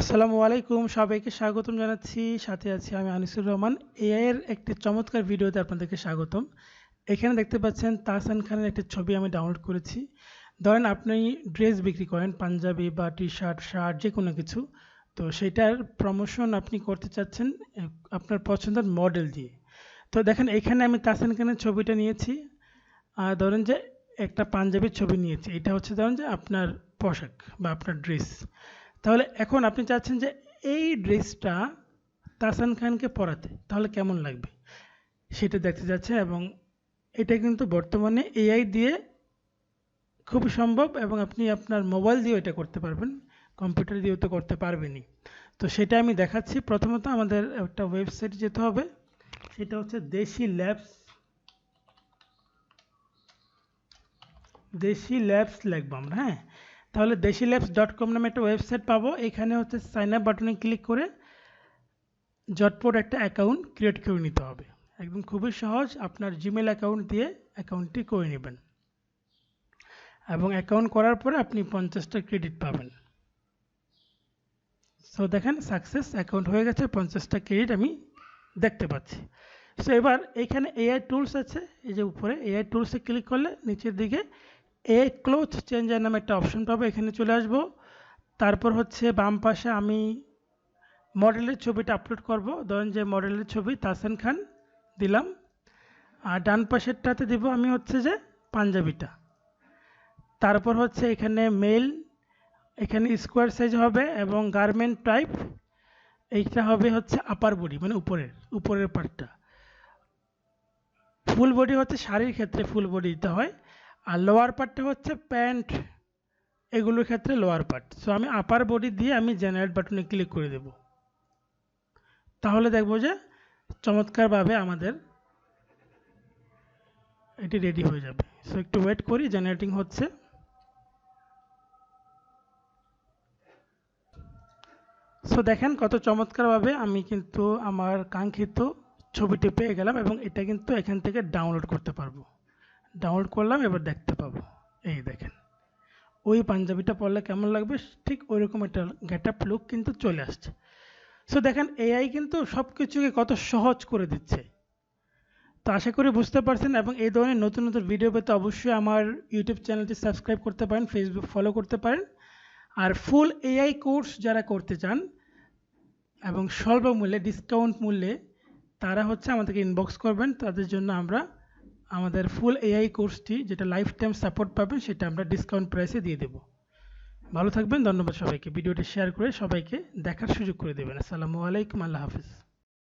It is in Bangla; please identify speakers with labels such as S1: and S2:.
S1: আসসালামু আলাইকুম, সবাইকে স্বাগতম জানাচ্ছি। সাথে আছি আমি আনিসুর রহমান। এআই এর একটি চমৎকার ভিডিওতে আপনাদেরকে স্বাগতম। এখানে দেখতে পাচ্ছেন তাহসান খানের একটি ছবি আমি ডাউনলোড করেছি। ধরেন আপনি ড্রেস বিক্রি করেন, পাঞ্জাবি বা টি শার্ট শার্ট যে কোনো কিছু। তো সেটার প্রমোশন আপনি করতে চাচ্ছেন আপনার পছন্দের মডেল দিয়ে। তো দেখেন এখানে আমি তাহসান খানের ছবিটা নিয়েছি। আর ধরেন যে একটা পাঞ্জাবির ছবি নিয়েছি। এটা হচ্ছে ধরেন যে আপনার পোশাক বা আপনার ড্রেস তাহলে এখন আপনি চাচ্ছেন যে এই ড্রেসটা তাসান খানকে পরাতে, তাহলে কেমন লাগবে? সেটা দেখতে যাচ্ছে এবং এটা কিন্তু বর্তমানে এআই দিয়ে খুবই সম্ভব এবং আপনি আপনার মোবাইল দিয়েও এটা করতে পারবেন, কম্পিউটার দিয়েও তো করতে পারবেনই। তো সেটা আমি দেখাচ্ছি। প্রথমত আমাদের একটা ওয়েবসাইট যেতে হবে, সেটা হচ্ছে দেশি ল্যাবস দেশি ল্যাবস লিখব আমরা হ্যাঁ? তাহলে দেশি ল্যাবস ডট কম নামে একটা ওয়েবসাইট পাবো। এখানে হচ্ছে সাইন আপ বাটনে ক্লিক করে জটপট একটা অ্যাকাউন্ট ক্রিয়েট করে নিতে হবে। একদম খুবই সহজ, আপনার জিমেল অ্যাকাউন্ট দিয়ে অ্যাকাউন্টটি করে নেবেন। এবং অ্যাকাউন্ট করার পরে আপনি পঞ্চাশটা ক্রেডিট পাবেন। সো দেখেন সাকসেস অ্যাকাউন্ট হয়ে গেছে, পঞ্চাশটা ক্রেডিট আমি দেখতে পাচ্ছি। সো এবার এখানে এআই টুলস আছে, এই যে উপরে এআই টুলসে ক্লিক করলে নিচের দিকে এআই ক্লোথ চেঞ্জার নামে একটা অপশন পাবো, এখানে চলে আসব। তারপর হচ্ছে বাম পাশে আমি মডেলের ছবিটা আপলোড করব। ধরেন যে মডেলের ছবি তাহসান খান দিলাম। আর ডান পাশেরটাতে দিব আমি হচ্ছে যে পাঞ্জাবিটা। তারপর হচ্ছে এখানে মেল এখানে স্কোয়ার সাইজ হবে এবং গার্মেন্ট টাইপ এইটা হবে হচ্ছে আপার বডি মানে উপরের উপরের পার্টটা ফুল বডি হচ্ছে শাড়ির ক্ষেত্রে ফুল বডি দিতে হয়। আর লোয়ার পার্টটা হচ্ছে প্যান্ট এগুলোর ক্ষেত্রে লোয়ার পার্ট সো আমি আপার বডি দিয়ে আমি জেনারেট বাটনে ক্লিক করে দেব। তাহলে দেখব যে চমৎকারভাবে আমাদের এটি রেডি হয়ে যাবে। সো একটু ওয়েট করি জেনারেটিং হচ্ছে। সো দেখেন কত চমৎকারভাবে আমি কিন্তু আমার কাঙ্ক্ষিত ছবিটি পেয়ে গেলাম এবং এটা কিন্তু এখান থেকে ডাউনলোড করতে পারব। ডাউনলোড করলাম, এবার দেখতে পাবো। এই দেখেন। ওই পাঞ্জাবিটা পরলে কেমন লাগবে? ঠিক ওইরকম একটা গেট আপ লুক কিন্তু চলে আসছে। সো দেখেন এআই কিন্তু সব কিছুকে কত সহজ করে দিচ্ছে। তো আশা করি বুঝতে পারছেন এবং এই ধরনের নতুন নতুন ভিডিও পেতে অবশ্যই আমার ইউটিউব চ্যানেলটি সাবস্ক্রাইব করতে পারেন ফেসবুক ফলো করতে পারেন। আর ফুল এআই কোর্স যারা করতে চান এবং স্বল্প মূল্যে ডিসকাউন্ট মূল্যে, তারা হচ্ছে আমাদেরকে ইনবক্স করবেন। তাদের জন্য আমরা আমাদের ফুল এআই কোর্সটি যেটা লাইফ টাইম সাপোর্ট পাবেন সেটা আমরা ডিসকাউন্ট প্রাইসে দিয়ে দেবো। ভালো থাকবেন, ধন্যবাদ সবাইকে। ভিডিওটি শেয়ার করে সবাইকে দেখার সুযোগ করে দেবেন। আসসালামু আলাইকুম, আল্লাহ হাফিজ।